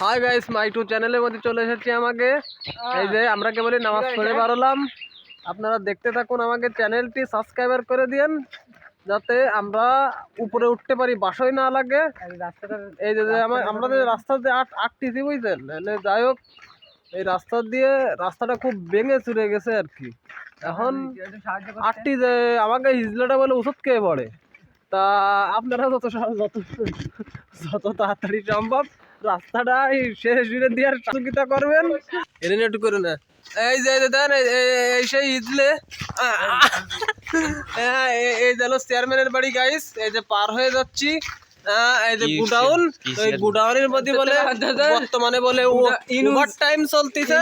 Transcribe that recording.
Hi guys my two চ্যানেলের মধ্যে চলে এসেছি আমাকে। এই যে আমরা কেবল নামাজ পড়ে বাড়লাম। আপনারা দেখতে থাকুন আমাকে চ্যানেলটি সাবস্ক্রাইবার করে দিন যাতে আমরা উপরে উঠতে পারি বাসই না লাগে। এই যে আমরা যে রাস্তা দিয়ে আট আটটিছি বুঝছেন? যাই হোক এই রাস্তা দিয়ে রাস্তাটা খুব ভেঙে চুরে গেছে আর কি। এখন আটটি যে আমাকে হিজলাটা বলে ওষুধ খেয়ে পড়ে। তা আপনারা যত যত যত তাড়াতাড়ি সম্ভব রাস্তাটা এই শেষ জুড়ে দেওয়ার সহযোগিতা করবেন? একটু করে না। এই যে দেন এই- সেই ইদলে। হ্যাঁ, এই- এই যে চেয়ারম্যানের বাড়ি গাইস এই যে পার হয়ে যাচ্ছি। আহ, এই যে গুডাউন। ওই গুডাউনের মধ্যে বলে বর্তমানে বলে ওভার টাইম চলতেছে।